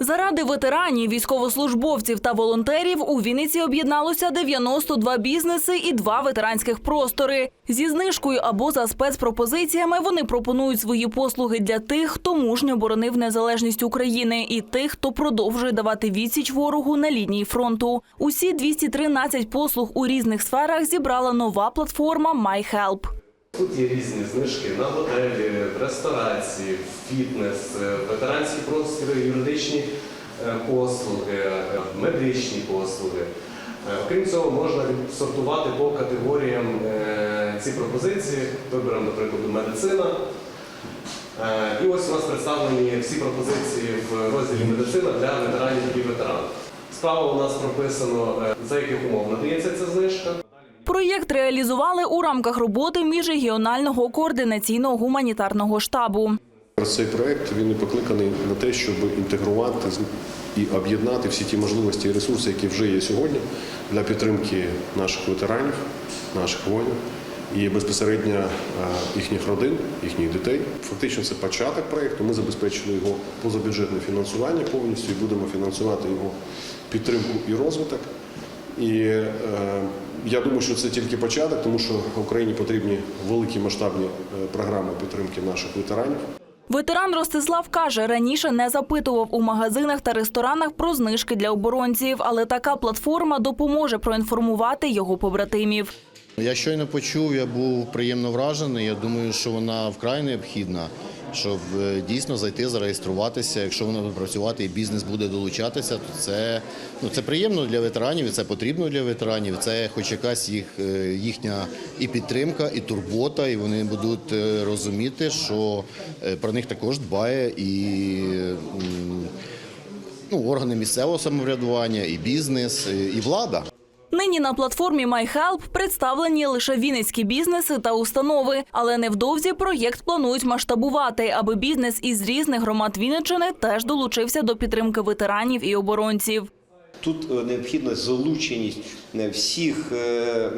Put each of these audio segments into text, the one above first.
Заради ветеранів, військовослужбовців та волонтерів у Вінниці об'єдналося 92 бізнеси і два ветеранських простори. Зі знижкою або за спецпропозиціями вони пропонують свої послуги для тих, хто мужньо боронив незалежність України, і тих, хто продовжує давати відсіч ворогу на лінії фронту. Усі 213 послуг у різних сферах зібрала нова платформа MyHelp. Тут є різні знижки на готелі, ресторації, фітнес, е, ветеранські простори, юридичні е, послуги, е, медичні послуги. Окрім цього, можна сортувати по категоріям ці пропозиції. Виберемо, до прикладу, медицина. І ось у нас представлені всі пропозиції в розділі медицина для ветеранів і ветеранів. Справа у нас прописано, за яких умов надається ця знижка. Проєкт реалізували у рамках роботи міжрегіонального координаційного гуманітарного штабу. Цей проект він покликаний на те, щоб інтегрувати і об'єднати всі ті можливості і ресурси, які вже є сьогодні для підтримки наших ветеранів, наших воїнів і безпосередньо е, їхніх родин, їхніх дітей. Фактично це початок проекту. Ми забезпечили його позабюджетне фінансування повністю і будемо фінансувати його підтримку і розвиток. І е, я думаю, що це тільки початок, тому що Україні потрібні великі масштабні е, програми підтримки наших ветеранів. Ветеран Ростислав каже, раніше не запитував у магазинах та ресторанах про знижки для оборонців, але така платформа допоможе проінформувати його побратимів. Я щойно почув, я був приємно вражений. Я думаю, що вона вкрай необхідна, щоб е, дійсно зайти, зареєструватися. Якщо вона буде працювати і бізнес буде долучатися, то це, ну, це приємно для ветеранів, це потрібно для ветеранів. Це хоч якась їх, е, їхня і підтримка, і турбота, і вони будуть е, розуміти, що про них також дбає і. Ну, органи місцевого самоврядування, і бізнес, і влада. Нині на платформі MyHelp представлені лише вінницькі бізнеси та установи, але невдовзі проєкт планують масштабувати, аби бізнес із різних громад Вінниччини теж долучився до підтримки ветеранів і оборонців. Тут е, необхідна залученість е, всіх е,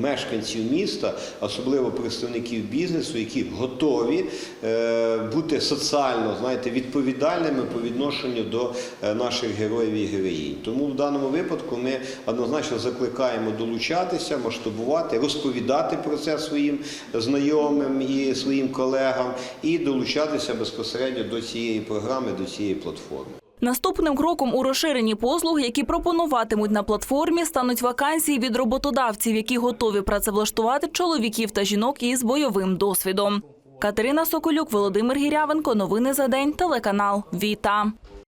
мешканців міста, особливо представників бізнесу, які готові е, бути соціально знаєте, відповідальними по відношенню до е, наших героїв і героїнь. Тому в даному випадку ми однозначно закликаємо долучатися, масштабувати, розповідати про це своїм знайомим і своїм колегам, і долучатися безпосередньо до цієї програми, до цієї платформи. Наступним кроком у розширенні послуг, які пропонуватимуть на платформі, стануть вакансії від роботодавців, які готові працевлаштувати чоловіків та жінок із бойовим досвідом. Катерина Соколюк, Володимир Гірявенко. Новини за день. Телеканал Віта.